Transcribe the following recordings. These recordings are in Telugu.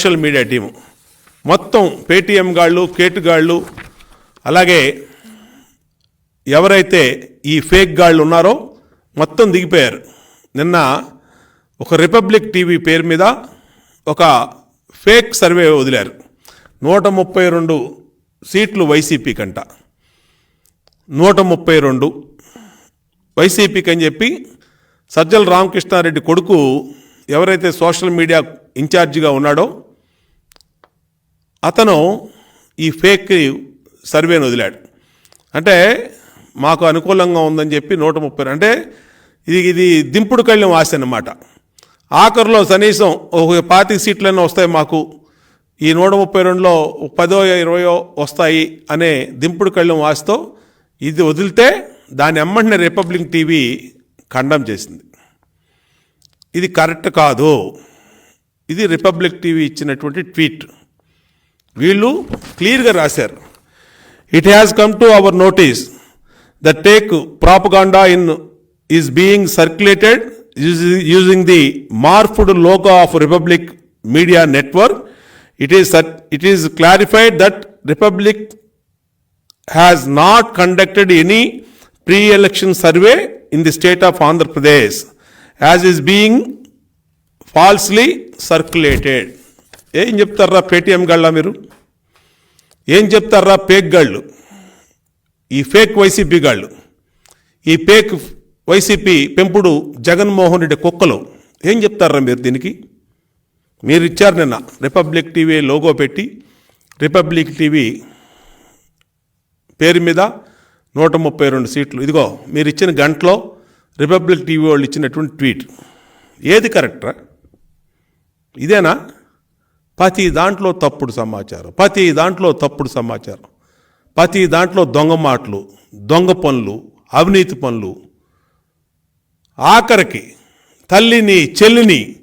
Social media team. మొత్తం పేటీఎం గాళ్ళు కేటుగాళ్ళు అలాగే ఎవరైతే ఈ ఫేక్ గాళ్ళు ఉన్నారో మొత్తం దిగిపోయారు. నిన్న ఒక రిపబ్లిక్ టీవీ పేరు మీద ఒక ఫేక్ సర్వే వదిలారు. నూట ముప్పై రెండు సీట్లు వైసీపీ కంట. నూట ముప్పై రెండు వైసీపీకి అని చెప్పి సజ్జల రామకృష్ణారెడ్డి కొడుకు ఎవరైతే సోషల్ మీడియా ఇన్ఛార్జిగా ఉన్నాడో అతను ఈ ఫేక్ సర్వేను వదిలాడు. అంటే మాకు అనుకూలంగా ఉందని చెప్పి నూట ముప్పై అంటే ఇది ఇది దింపుడు కళ్ళెం ఆశ అన్నమాట. ఆఖరిలో కనీసం ఒక పాతిక సీట్లైనా వస్తాయి మాకు. ఈ నూట ముప్పై రెండులో పదో ఇరవయో వస్తాయి అనే దింపుడు కళ్ళెం ఆశతో ఇది వదిలితే దాని ఎమ్మంటిన రిపబ్లిక్ టీవీ ఖండం చేసింది. ఇది కరెక్ట్ కాదు. ఇది రిపబ్లిక్ టీవీ ఇచ్చినటువంటి ట్వీట్. వీళ్ళు క్లియర్గా రాశారు it has come to our notice the take propaganda in is being circulated using the morphed logo of Republic media network it is it is clarified that Republic has not conducted any pre-election survey in the state of Andhra Pradesh as is being falsely circulated. ఏం చెప్తారా పేటిఎం గళ్ళ మీరు? ఏం చెప్తారా పేక్ గాళ్ళు? ఈ ఫేక్ వైసీపీ గాళ్ళు. ఈ ఫేక్ వైసీపీ పెంపుడు జగన్మోహన్ రెడ్డి కుక్కలు. ఏం చెప్తారా మీరు దీనికి? మీరు ఇచ్చారు నిన్న రిపబ్లిక్ టీవీ లోగో పెట్టి. రిపబ్లిక్ టీవీ పేరు మీద నూట ముప్పై రెండు సీట్లు. ఇదిగో మీరు ఇచ్చిన గంటలో రిపబ్లిక్ టీవీ వాళ్ళు ఇచ్చినటువంటి ట్వీట్ ఏది కరెక్టరా ఇదేనా? ప్రతి దాంట్లో తప్పుడు సమాచారం ప్రతి దాంట్లో తప్పుడు సమాచారం ప్రతి దాంట్లో దొంగ మాటలు దొంగ పనులు అవినీతి పనులు. ఆఖరికి తల్లిని చెల్లిని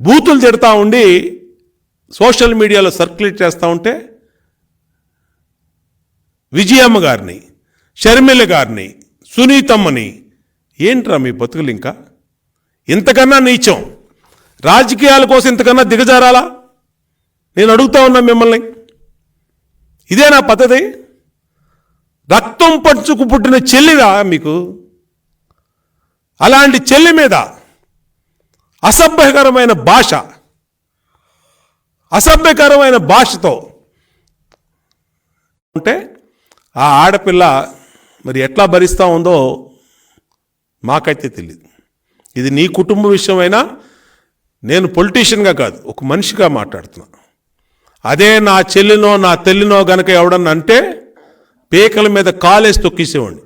బూతులు తిడతా ఉండి సోషల్ మీడియాలో సర్క్యులేట్ చేస్తూ ఉంటే విజయమ్మ గారిని షర్మిల గారిని సునీతమ్మని ఏంట్రా మీ బతుకులు ఇంకా? ఇంతకన్నా నీచం. రాజకీయాల కోసం ఇంతకన్నా దిగజారాలా? నేను అడుగుతా ఉన్నా మిమ్మల్ని. ఇదే నా పద్ధతి. రక్తం పంచుకు పుట్టిన చెల్లిరా మీకు? అలాంటి చెల్లి మీద అసభ్యకరమైన భాష అసభ్యకరమైన భాషతో ఉంటే ఆ ఆడపిల్ల మరి ఎట్లా భరిస్తూ ఉందో మాకైతే తెలియదు ఇది నీ కుటుంబ విషయమైనా నేను పొలిటీషియన్గా కాదు ఒక మనిషిగా మాట్లాడుతున్నా. అదే నా చెల్లినో నా తెల్లినో గనక ఎవడన్నా అంటే పేకల మీద కాలేసి తొక్కేసేవాడిని.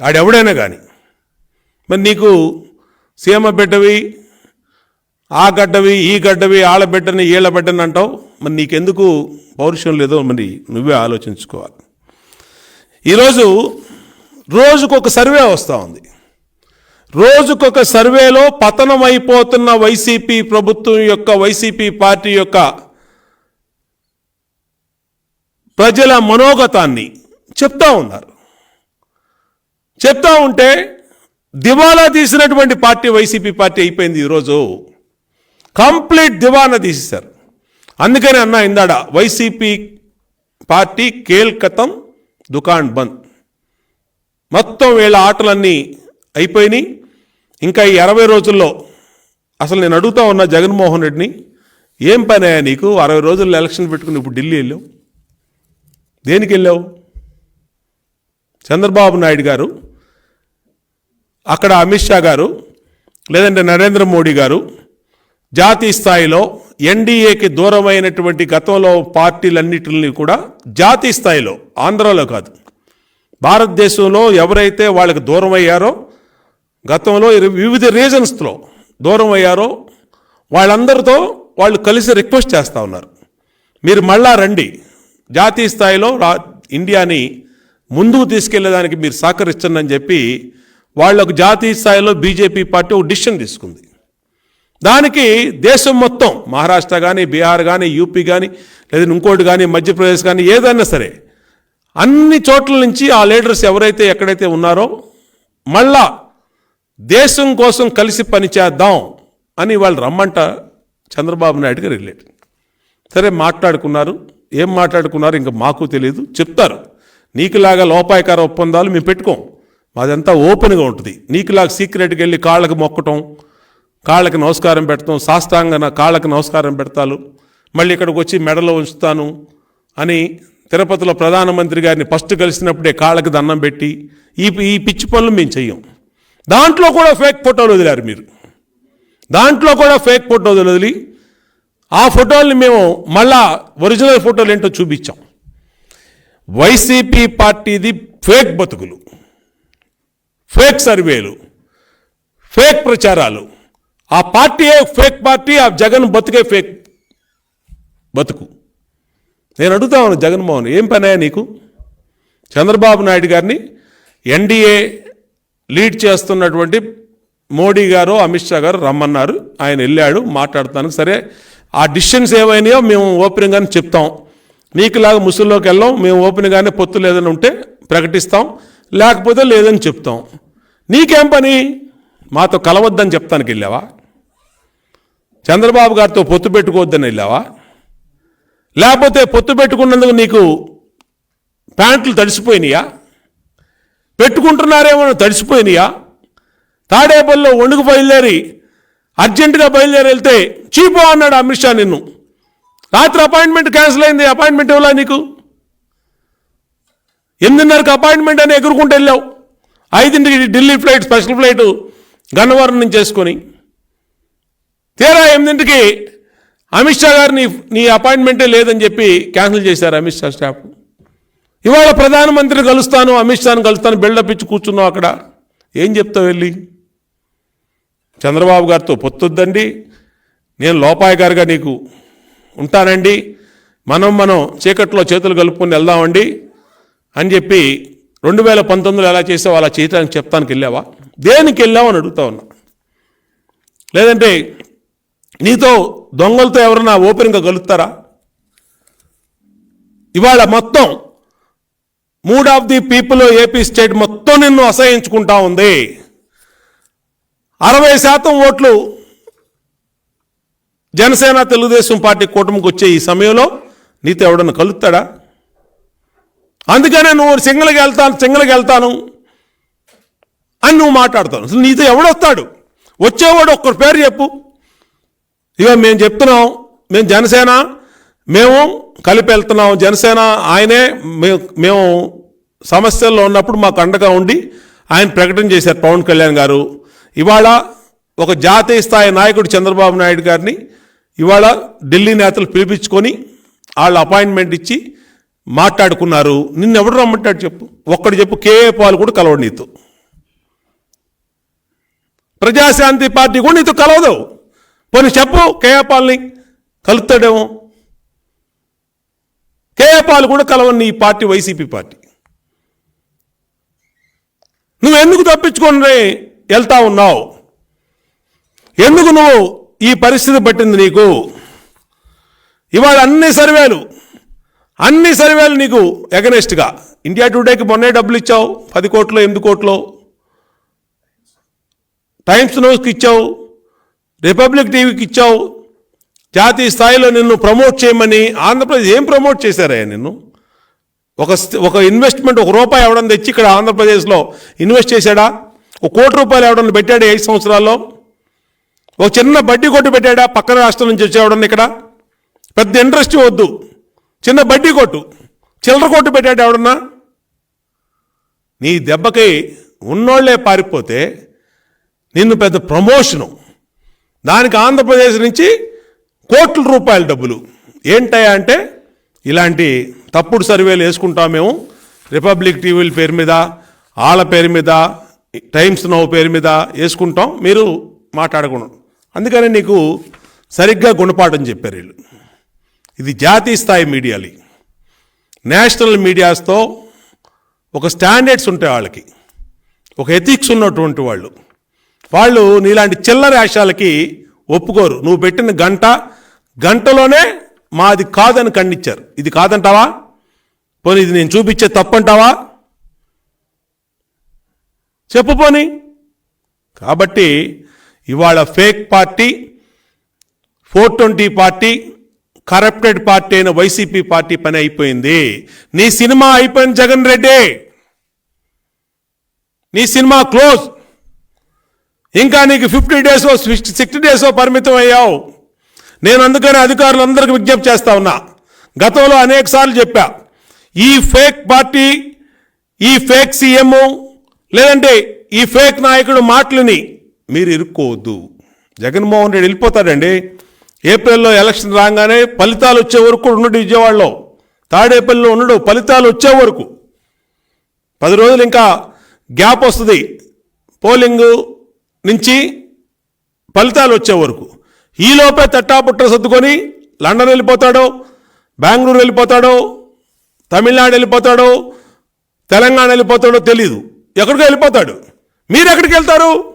ఆడెవడైనా కానీ మరి నీకు సీమ బిడ్డవి ఆ గడ్డవి ఈ గడ్డవి ఆళ్ళ బిడ్డని ఈళ్ళ బిడ్డని అంటావు? మరి నీకెందుకు పౌరుషం లేదో మరి నువ్వే ఆలోచించుకోవాలి. ఈరోజు రోజుకొక సర్వే వస్తూ ఉంది. రోజుకొక సర్వేలో పతనమైపోతున్న వైసీపీ ప్రభుత్వం యొక్క వైసీపీ పార్టీ యొక్క ప్రజల మనోగతాన్ని చెప్తా ఉన్నారు. చెప్తా ఉంటే దివాలా తీసినటువంటి పార్టీ వైసీపీ పార్టీ అయిపోయింది ఈరోజు. కంప్లీట్ దివానా తీసేశారు. అందుకని అన్న ఇందాడ వైసీపీ పార్టీ కేల్కతం దుకాణ్ బంద్. మొత్తం వీళ్ళ ఆటలన్నీ అయిపోయినాయి. ఇంకా ఈ అరవై రోజుల్లో అసలు నేను అడుగుతా ఉన్నా జగన్మోహన్ రెడ్డిని ఏం పని అయ్యా నీకు? అరవై రోజుల్లో ఎలక్షన్ పెట్టుకుని ఇప్పుడు ఢిల్లీ వెళ్ళావు. దేనికి వెళ్ళావు? చంద్రబాబు నాయుడు గారు అక్కడ అమిత్ షా గారు లేదంటే నరేంద్ర మోడీ గారు జాతీయ స్థాయిలో ఎన్డీఏకి దూరమైనటువంటి గతంలో పార్టీలన్నిటిని కూడా జాతీయ స్థాయిలో ఆంధ్రాలో కాదు భారతదేశంలో ఎవరైతే వాళ్ళకి దూరం అయ్యారో గతంలో వివిధ రీజన్స్లో దూరం అయ్యారో వాళ్ళందరితో వాళ్ళు కలిసి రిక్వెస్ట్ చేస్తూ ఉన్నారు. మీరు మళ్ళా రండి. జాతీయ స్థాయిలో రా ఇండియాని ముందుకు తీసుకెళ్ళేదానికి మీరు సహకరిస్తుందని అని చెప్పి వాళ్ళకు జాతీయ స్థాయిలో బీజేపీ పార్టీ ఒక డిసిషన్ తీసుకుంది. దానికి దేశం మొత్తం మహారాష్ట్ర కానీ బీహార్ కానీ యూపీ కానీ లేదా ఇంకోటి కానీ మధ్యప్రదేశ్ కానీ ఏదైనా సరే అన్ని చోట్ల నుంచి ఆ లీడర్స్ ఎవరైతే ఎక్కడైతే ఉన్నారో మళ్ళా దేశం కోసం కలిసి పనిచేద్దాం అని వాళ్ళు రమ్మంట చంద్రబాబు నాయుడుగా రిలేటెడ్ సరే మాట్లాడుకున్నారు. ఏం మాట్లాడుకున్నారు? ఇంకా మాకు తెలియదు చెప్తారు. నీకులాగా లోపాయకార ఒప్పందాలు మేము పెట్టుకోం. మాదంతా ఓపెన్గా ఉంటుంది. నీకులాగా సీక్రెట్కి వెళ్ళి కాళ్ళకు మొక్కటం కాళ్ళకి నమస్కారం పెడతాం సాష్టాంగన కాళ్ళకి నమస్కారం పెడతాను మళ్ళీ ఇక్కడికి వచ్చి మెడలో ఉంచుతాను అని తిరుపతిలో ప్రధానమంత్రి గారిని ఫస్ట్ కలిసినప్పుడే కాళ్ళకి దండం పెట్టి ఈ ఈ పిచ్చి పనులు మేము చెయ్యం. దాంట్లో కూడా ఫేక్ ఫోటోలు వదిలారు మీరు. దాంట్లో కూడా ఫేక్ ఫోటోలు వదిలి ఆ ఫోటోల్ని మేము మళ్ళా ఒరిజినల్ ఫోటోలు ఏంటో చూపించాం. వైసీపీ పార్టీది ఫేక్ బతుకులు ఫేక్ సర్వేలు ఫేక్ ప్రచారాలు. ఆ పార్టీయే ఫేక్ పార్టీ ఆ జగన్ బతుకే ఫేక్ బతుకు. నేను అడుగుతా ఉన్నాను జగన్మోహన్ ఏం పని నీకు? చంద్రబాబు నాయుడు గారిని ఎన్డీఏ లీడ్ చేస్తున్నటువంటి మోడీ గారు అమిత్ షా గారు రమ్మన్నారు. ఆయన వెళ్ళాడు మాట్లాడతాను సరే ఆ డిసిషన్స్ ఏమైనాయో మేము ఓపెన్గానే చెప్తాం. నీకులాగా ముసుల్లోకి వెళ్ళాం మేము ఓపెన్గానే పొత్తు లేదని ఉంటే ప్రకటిస్తాం లేకపోతే లేదని చెప్తాం. నీకేం పని? మాతో కలవద్దని చెప్తానికి వెళ్ళావా? చంద్రబాబు గారితో పొత్తు పెట్టుకోవద్దని వెళ్ళావా? లేకపోతే పొత్తు పెట్టుకున్నందుకు నీకు ప్యాంట్లు తడిసిపోయినాయా? పెట్టుకుంటున్నారేమో తడిసిపోయినాయా? తాడేపల్లిలో ఒండుకు బయలుదేరి అర్జెంటుగా బయలుదేరి వెళ్తే చీపో అన్నాడు అమిత్ షా నిన్ను. రాత్రి అపాయింట్మెంట్ క్యాన్సిల్ అయింది అపాయింట్మెంట్ ఇవ్వలా నీకు? ఎనిమిదిన్నరకు అపాయింట్మెంట్ అని ఎగురుకుంటూ వెళ్ళావు. ఐదింటికి Delhi flight special flight Gannavaram నుంచి చేసుకొని. తీరా ఎనిమిదింటికి అమిత్ షా గారు నీ నీ అపాయింట్మెంటే లేదని చెప్పి క్యాన్సిల్ చేశారు అమిత్ షా స్టాఫ్. ఇవాళ ప్రధానమంత్రిని కలుస్తాను అమిత్ షాను కలుస్తాను బిల్డప్ ఇచ్చి కూర్చున్నావు అక్కడ. ఏం చెప్తావు వెళ్ళి? చంద్రబాబు గారితో పొత్తొద్దండి. నేను లోపాయ గారుగా నీకు ఉంటానండి. మనం మనం చీకట్లో చేతులు కలుపుకొని వెళ్దామండి అని చెప్పి రెండు వేల పంతొమ్మిదిలో ఎలా చేసావు అలా చేయటానికి చెప్తానికి వెళ్ళావా? దేనికి వెళ్ళావు అని అడుగుతా ఉన్నా. లేదంటే నీతో దొంగలతో ఎవరన్నా ఓపెన్గా కలుస్తారా? ఇవాళ మొత్తం mood of the people AP state మొత్తం నిన్ను అసహించుకుంటా ఉంది. అరవై శాతం ఓట్లు జనసేన తెలుగుదేశం పార్టీ కూటమికి వచ్చే ఈ సమయంలో నీతో ఎవడన్నా కలుస్తాడా? అందుకనే నువ్వు సింగల్కి వెళ్తాను సింగల్కి వెళ్తాను అని నువ్వు మాట్లాడతావు. అసలు నీతో ఎవడొస్తాడు? వచ్చేవాడు ఒక్కరి పేరు చెప్పు. ఇక మేము చెప్తున్నాం మేము జనసేన మేము కలిపి వెళ్తున్నాం. జనసేన ఆయనే మేము మేము సమస్యల్లో ఉన్నప్పుడు మాకు అండగా ఉండి ఆయన ప్రకటన చేశారు పవన్ కళ్యాణ్ గారు. ఇవాళ ఒక జాతీయ స్థాయి నాయకుడు చంద్రబాబు నాయుడు గారిని ఇవాళ ఢిల్లీ నేతలు పిలిపించుకొని వాళ్ళు అపాయింట్మెంట్ ఇచ్చి మాట్లాడుకున్నారు. నిన్ను ఎవడు రమ్మంటాడు చెప్పు? ఒక్కడు చెప్పు కేఏ పాల్ కూడా కలవడు నీతో. ప్రజాశాంతి పార్టీ కూడా నీతో కలవదు. పోనీ చెప్పు కేఏ పాల్ని కలుస్తాడేమో కేఏ పాల్ కూడా కలవని ఈ పార్టీ వైసీపీ పార్టీ. నువ్వు ఎందుకు తప్పించుకొని వెళ్తా ఉన్నావు? ఎందుకు నువ్వు ఈ పరిస్థితి పట్టింది నీకు? ఇవాళ అన్ని సర్వేలు అన్ని సర్వేలు నీకు ఎగనెస్ట్గా ఇండియా టుడేకి మొన్నే డబ్బులు ఇచ్చావు పది కోట్లు ఎనిమిది కోట్లు. టైమ్స్ న్యూస్కి ఇచ్చావు రిపబ్లిక్ టీవీకి ఇచ్చావు. జాతీయ స్థాయిలో నిన్ను ప్రమోట్ చేయమని ఆంధ్రప్రదేశ్ ఏం ప్రమోట్ చేశారయ్యా నిన్ను? ఒక ఒక ఇన్వెస్ట్మెంట్ ఒక రూపాయి ఎవడన్నా తెచ్చి ఇక్కడ ఆంధ్రప్రదేశ్లో ఇన్వెస్ట్ చేశాడా? ఒక కోటి రూపాయలు ఎవడన్నా పెట్టాడు ఐదు సంవత్సరాల్లో? ఒక చిన్న బడ్డీ కొట్టు పెట్టాడా? పక్కన రాష్ట్రం నుంచి వచ్చేవాడని ఇక్కడ? పెద్ద ఇంట్రెస్ట్ వద్దు. చిన్న బడ్డీ కొట్టు. చిల్లర కొట్టు పెట్టాడు ఎవడన్నా? నీ దెబ్బకి ఉన్నోళ్ళే పారిపోతే నిన్ను పెద్ద ప్రమోషను దానికి ఆంధ్రప్రదేశ్ నుంచి కోట్ల రూపాయల డబ్బులు. ఏంటయ్యా అంటే ఇలాంటి తప్పుడు సర్వేలు వేసుకుంటాం మేము. రిపబ్లిక్ టీవీల పేరు మీద ఆళ్ళ పేరు మీద టైమ్స్ నౌ పేరు మీద వేసుకుంటాం. మీరు మాట్లాడకూడదు అందుకనే నీకు సరిగ్గా గుణపాఠం చెప్పారు వీళ్ళు. ఇది జాతీయ స్థాయి మీడియాలు నేషనల్ మీడియాస్తో ఒక స్టాండర్డ్స్ ఉంటాయి వాళ్ళకి. ఒక ఎథిక్స్ ఉన్నటువంటి వాళ్ళు. వాళ్ళు నీలాంటి చిల్లర వేషాలకి ఒప్పుకోరు. నువ్వు పెట్టిన గంట గంటలోనే మాది కాదని ఖండించారు ఇది కాదంటావా? పోనీ ఇది నేను చూపించే తప్పంటావా? చెప్పు పోని. కాబట్టి ఇవాళ fake party four twenty party corrupted party అయిన వైసీపీ పార్టీ పని అయిపోయింది. నీ సినిమా అయిపోయింది జగన్ రెడ్డి. నీ సినిమా క్లోజ్. ఇంకా నీకు ఫిఫ్టీ డేస్ సిక్స్టీ డేస్ పరిమితం అయ్యావు. నేను అందుకని అధికారులందరికీ విజ్ఞప్తి చేస్తా ఉన్నా. గతంలో అనేకసార్లు చెప్పా. ఈ ఫేక్ పార్టీ ఈ ఫేక్ సీఎం లేదంటే ఈ ఫేక్ నాయకుడు మాటలని మీరు ఇరుక్కోవద్దు. జగన్మోహన్ రెడ్డి వెళ్ళిపోతాడండి. ఏప్రిల్లో ఎలక్షన్ రాగానే ఫలితాలు వచ్చే వరకు కూడా ఉండడు విజయవాడలో. తాడేపల్లిలో ఉండడు ఫలితాలు వచ్చే వరకు. పది రోజులు ఇంకా గ్యాప్ వస్తుంది. పోలింగ్ నుంచి ఫలితాలు వచ్చే వరకు. ఈలోపే తట్టాపుట్ట సర్దుకొని లండన్ వెళ్ళిపోతాడో బెంగళూరు వెళ్ళిపోతాడో తమిళనాడు వెళ్ళిపోతాడో తెలంగాణ వెళ్ళిపోతాడో తెలీదు. ఎక్కడికో వెళ్ళిపోతాడు. మీరు ఎక్కడికి వెళ్తారు?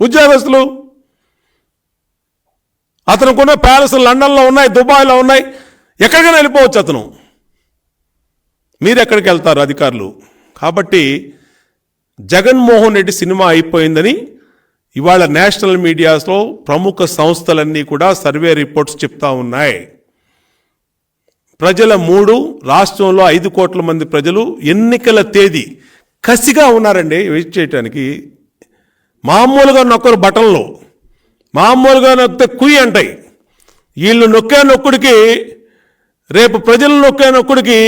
ఉద్యోగస్తులు. అతనుకున్న ప్యాలెస్ లండన్లో ఉన్నాయి దుబాయ్లో ఉన్నాయి. ఎక్కడికైనా వెళ్ళిపోవచ్చు అతను. మీరు ఎక్కడికి వెళ్తారు అధికారులు? కాబట్టి జగన్మోహన్ రెడ్డి సినిమా అయిపోయిందని ఇవాళ నేషనల్ మీడియాస్లో ప్రముఖ సంస్థలన్నీ కూడా సర్వే రిపోర్ట్స్ చెప్తా ఉన్నాయి. ప్రజల మూడు రాష్ట్రంలో ఐదు కోట్ల మంది ప్రజలు ఎన్నికల తేదీ కసిగా ఉన్నారండి వెయిట్ చేయటానికి. మామూలుగా నొక్కరు బటన్లు మామూలుగా నొక్కితే కుయ్యి అంటాయి. వీళ్ళు నొక్కే నొక్కుడికి రేపు ప్రజలు నొక్కే నొక్కుడికి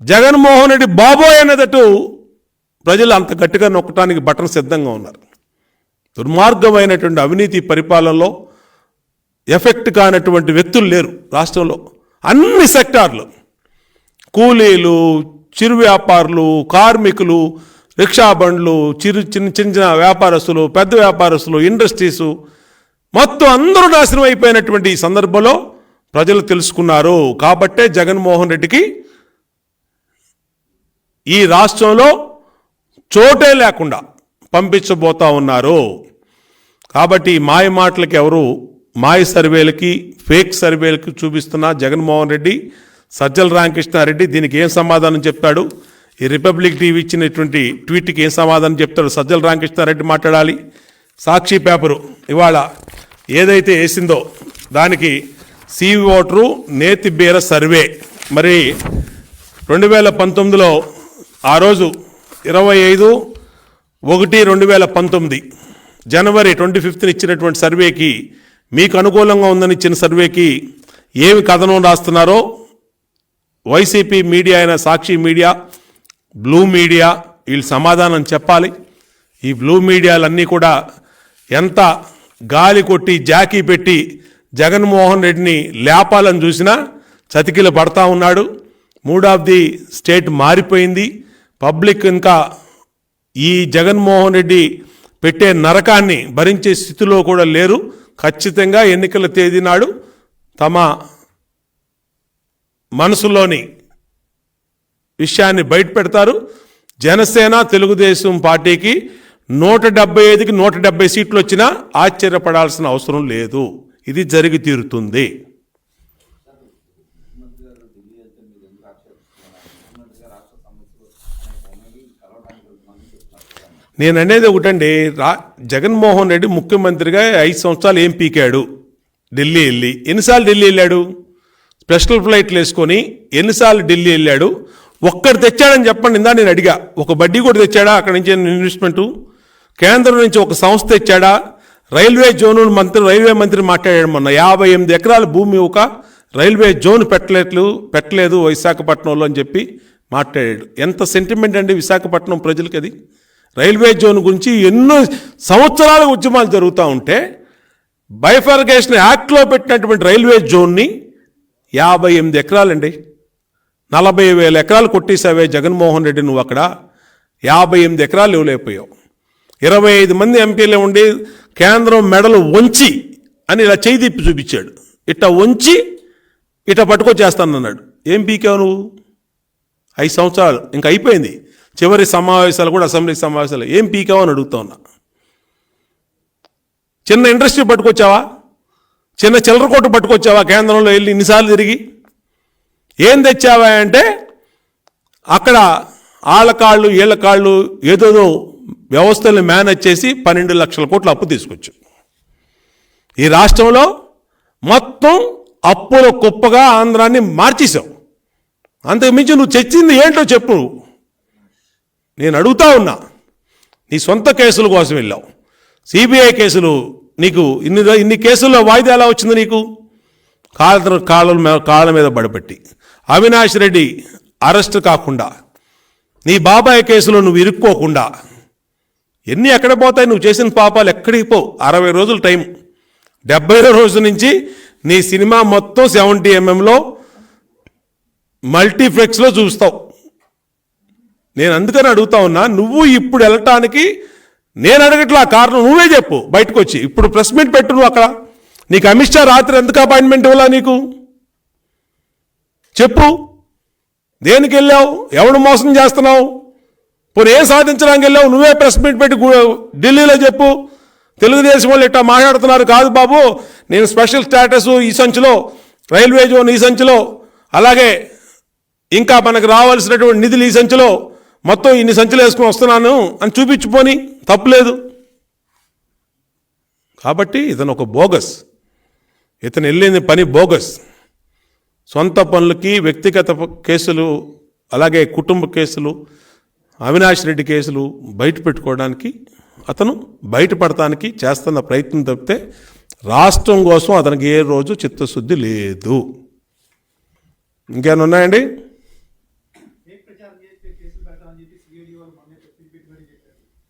జగన్మోహన్ రెడ్డి బాబోయ్ అనేటట్టు ప్రజలు అంత గట్టిగా నొక్కటానికి బటన్ సిద్ధంగా ఉన్నారు. దుర్మార్గమైనటువంటి అవినీతి పరిపాలనలో ఎఫెక్ట్ కానటువంటి వ్యక్తులు లేరు రాష్ట్రంలో. అన్ని సెక్టార్లు. కూలీలు చిరు వ్యాపారులు కార్మికులు రిక్షా బండ్లు చిరు చిన్న చిన్న చిన్న వ్యాపారస్తులు పెద్ద వ్యాపారస్తులు ఇండస్ట్రీసు మొత్తం అందరూ నాశనం అయిపోయినటువంటి ఈ సందర్భంలో ప్రజలు తెలుసుకున్నారు. కాబట్టే జగన్మోహన్ రెడ్డికి ఈ రాష్ట్రంలో చోటే లేకుండా పంపించబోతా ఉన్నారు. కాబట్టి మాయ మాటలకి ఎవరు మాయ సర్వేలకి ఫేక్ సర్వేలకి చూపిస్తున్న జగన్మోహన్ రెడ్డి సజ్జల రామకృష్ణారెడ్డి దీనికి ఏం సమాధానం చెప్తాడు? ఈ రిపబ్లిక్ టీవీ ఇచ్చినటువంటి ట్వీట్కి ఏం సమాధానం చెప్తాడు? సజ్జల రామకృష్ణారెడ్డి మాట్లాడాలి. సాక్షి పేపరు ఇవాళ ఏదైతే వేసిందో దానికి సివి ఓటరు నేతి బీర సర్వే. మరి రెండు వేల పంతొమ్మిదిలో ఆ రోజు ఇరవై ఐదు ఒకటి రెండు వేల పంతొమ్మిది. జనవరి ట్వంటీ ఫిఫ్త్ని ఇచ్చినటువంటి సర్వేకి మీకు అనుకూలంగా ఉందని ఇచ్చిన సర్వేకి ఏమి కథనం రాస్తున్నారో వైసీపీ మీడియా అయిన సాక్షి మీడియా బ్లూ మీడియా వీళ్ళు సమాధానం చెప్పాలి. ఈ బ్లూ మీడియాలన్నీ కూడా ఎంత గాలి కొట్టి జాకీ పెట్టి జగన్మోహన్ రెడ్డిని లేపాలని చూసినా చతికిల పడతా ఉన్నాడు. మూడ్ ఆఫ్ ది స్టేట్ మారిపోయింది. పబ్లిక్ ఇంకా ఈ జగన్మోహన్ రెడ్డి పెట్టే నరకాన్ని భరించే స్థితిలో కూడా లేరు. ఖచ్చితంగా ఎన్నికల తేదీ నాడు తమ మనసులోని విషయాన్ని బయట పెడతారు జనసేన తెలుగుదేశం పార్టీకి నూట డెబ్బై ఐదుకి నూట డెబ్బై సీట్లు వచ్చినా ఆశ్చర్యపడాల్సిన అవసరం లేదు. ఇది జరిగి తీరుతుంది. నేను అనేది ఒకటండి రా జగన్మోహన్ రెడ్డి ముఖ్యమంత్రిగా ఐదు సంవత్సరాలు ఏం పీకాడు? ఢిల్లీ వెళ్ళి. ఎన్నిసార్లు ఢిల్లీ వెళ్ళాడు? స్పెషల్ ఫ్లైట్లు వేసుకొని ఎన్నిసార్లు ఢిల్లీ వెళ్ళాడు? ఒక్కడు తెచ్చాడని చెప్పండి ఇందా నేను అడిగా. ఒక బడ్డీ కూడా తెచ్చాడా? అక్కడి నుంచి ఇన్వెస్ట్మెంటు కేంద్రం నుంచి ఒక సంస్థ తెచ్చాడా? రైల్వే జోను మంత్రి రైల్వే మంత్రి మాట్లాడాడు మొన్న. యాభై ఎనిమిది ఎకరాల భూమి ఒక రైల్వే జోన్ పెట్టలేదు పెట్టలేదు విశాఖపట్నంలో అని చెప్పి మాట్లాడాడు. ఎంత సెంటిమెంట్ అండి విశాఖపట్నం ప్రజలకి అది? రైల్వే జోన్ గురించి ఎన్నో సంవత్సరాల ఉద్యమాలు జరుగుతూ ఉంటే బైఫర్గేషన్ యాక్ట్లో పెట్టినటువంటి రైల్వే జోన్ని యాభై ఎనిమిది ఎకరాలండి. నలభై వేల ఎకరాలు కొట్టేసావే జగన్మోహన్ రెడ్డి నువ్వు అక్కడ. యాభై ఎనిమిది ఎకరాలు ఇవ్వలేకపోయావు. ఇరవై ఐదు మంది ఎంపీలు ఉండి కేంద్రం మెడలు వంచి అని ఇలా చేయిదిప్పి చూపించాడు. ఇట్ట వంచి ఇట్ట పట్టుకొచ్చేస్తానన్నాడు. ఏం పీకావు నువ్వు? ఐదు సంవత్సరాలు. ఇంకా అయిపోయింది. చివరి సమావేశాలు కూడా అసెంబ్లీ సమావేశాలు. ఏం పీకావు అని అడుగుతా ఉన్నా. చిన్న ఇండస్ట్రీ పట్టుకొచ్చావా? చిన్న చిల్లర కొట్టు పట్టుకొచ్చావా కేంద్రంలో వెళ్ళి ఇన్నిసార్లు తిరిగి? ఏం తెచ్చావా అంటే అక్కడ ఆళ్ళ కాళ్ళు ఈళ్ళ కాళ్ళు ఏదోదో వ్యవస్థల్ని మేనేజ్ చేసి పన్నెండు లక్షల కోట్ల అప్పు తీసుకొచ్చు. ఈ రాష్ట్రంలో మొత్తం అప్పుల కుప్పగా ఆంధ్రాన్ని మార్చేశావు. అంతకుమించి నువ్వు తెచ్చింది ఏంటో చెప్పు. నేను అడుగుతా ఉన్నా నీ సొంత కేసుల కోసం వెళ్ళావు. సిబిఐ కేసులు నీకు ఇన్ని ఇన్ని కేసుల్లో వాయిదా ఎలా వచ్చింది నీకు? కాళ్ళ కాళ్ళ కాళ్ళ మీద పడబెట్టి. అవినాష్ రెడ్డి అరెస్ట్ కాకుండా నీ బాబాయ్ కేసులో నువ్వు ఇరుక్కోకుండా ఎన్ని ఎక్కడ పోతాయి? నువ్వు చేసిన పాపాలు ఎక్కడికి పో అరవై రోజులు టైం. డెబ్బై రోజు నుంచి నీ సినిమా మొత్తం సెవెంటీ ఎంఎంలో మల్టీప్లెక్స్లో చూస్తావు. నేను అందుకని అడుగుతా ఉన్నా నువ్వు ఇప్పుడు వెళ్ళటానికి నేను అడగట్లా కారణం నువ్వే చెప్పు బయటకు వచ్చి ఇప్పుడు ప్రెస్ మీట్ పెట్టు నువ్వు అక్కడ. నీకు అమిత్ షా రాత్రి ఎందుకు అపాయింట్మెంట్ ఇవ్వాలా నీకు? చెప్పు. దేనికి వెళ్ళావు? ఎవడు మోసం చేస్తున్నావు? పోనీ ఏం సాధించడానికి వెళ్ళావు? నువ్వే ప్రెస్ మీట్ పెట్టి ఢిల్లీలో చెప్పు. తెలుగుదేశం వాళ్ళు ఇట్టా మాట్లాడుతున్నారు. కాదు బాబు నేను స్పెషల్ స్టేటస్ ఈ సంచిలో రైల్వే జోన్ ఈ సంచిలో అలాగే ఇంకా మనకు రావాల్సినటువంటి నిధులు ఈ సంచిలో మొత్తం ఇన్ని సంచులు వేసుకుని వస్తున్నాను అని చూపించుపోని తప్పులేదు కాబట్టి ఇతను ఒక బోగస్. ఇతను వెళ్ళింది పని బోగస్. సొంత పనులకి వ్యక్తిగత కేసులు అలాగే కుటుంబ కేసులు అవినాష్ రెడ్డి కేసులు బయట పెట్టుకోవడానికి అతను బయటపడటానికి చేస్తున్న ప్రయత్నం తప్పితే రాష్ట్రం కోసం అతనికి ఏ రోజు చిత్తశుద్ధి లేదు. ఇంకేమైనా ఉన్నాయండి?